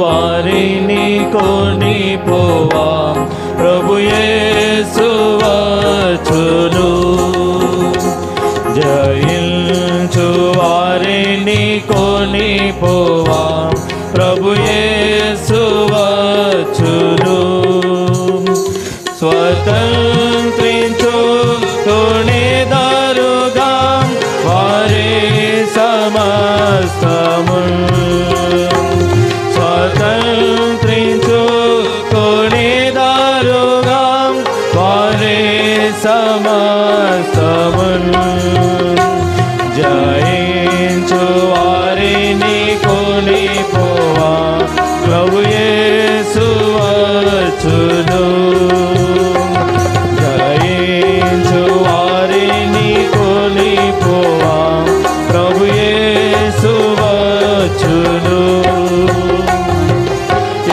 వారిని కొని వచ్చును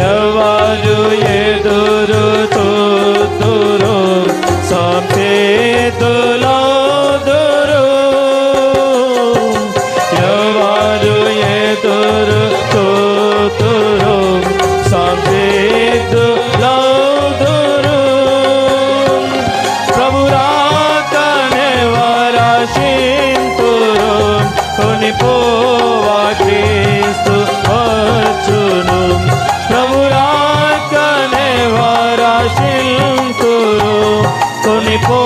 ఎవరు ఎదురు తోదురు సంపేదులో దురు. ఎవరు ఎదురు తోదురు సంపేదులో దురు. ప్రభురాకనే వరసింతురు కొనిపో ఆశిల్తురు కొనిపో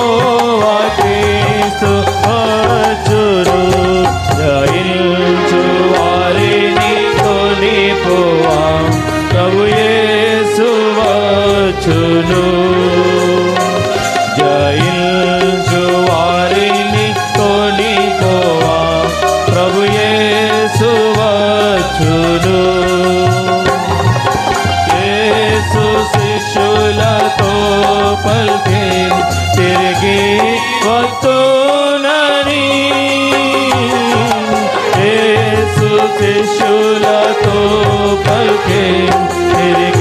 కనులతో పలికే తిరిగి వత్తునని యేసు శిష్యులతో పలికే తిరిగి